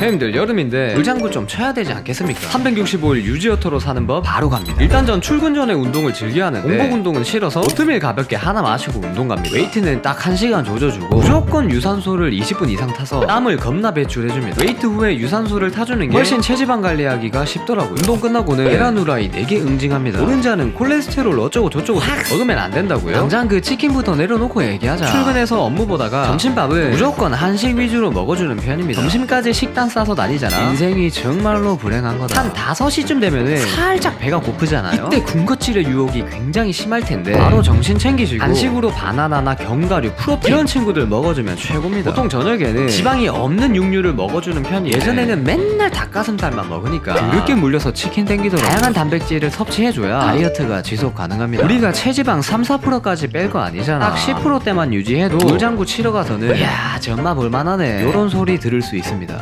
형님들 여름인데 물장구 좀 쳐야 되지 않겠습니까? 365일 유지어터로 사는 법 바로 갑니다. 일단 전 출근 전에 운동을 즐겨 하는데 공복 운동은 싫어서 오트밀 가볍게 하나 마시고 운동 갑니다. 웨이트는 딱 1시간 조져주고 무조건 유산소를 20분 이상 타서 땀을 겁나 배출해줍니다. 웨이트 후에 유산소를 타주는 게 훨씬 체지방 관리하기가 쉽더라고요. 운동 끝나고는 계란 후라이 4개 응징합니다. 오른자는 콜레스테롤 어쩌고 저쩌고 먹으면 안 된다고요? 당장 그 치킨부터 내려놓고 얘기하자. 출근해서 업무 보다가 점심밥을 무조건 한식 위주로 먹어주는 편입니다. 점심까지 식단 싸서 다니잖아. 인생이 정말로 불행한 거다. 한 5시쯤 되면은 살짝 배가 고프잖아요. 이때 군것질의 유혹이 굉장히 심할 텐데 바로 정신 챙기시고 간식으로 바나나나 견과류, 프로틴 이런 친구들 먹어주면 최고입니다. 보통 저녁에는 지방이 없는 육류를 먹어주는 편이에요. 예전에는 맨날 닭가슴살만 먹으니까 그렇게 물려서 치킨 땡기더라고요. 다양한 단백질을 섭취해줘야 다이어트가 지속 가능합니다. 우리가 체지방 3, 4%까지 뺄 거 아니잖아. 딱 10%대만 유지해도 물장구 치러 가서는 이야 정말 볼만하네. 이런 소리 들을 수 있습니다.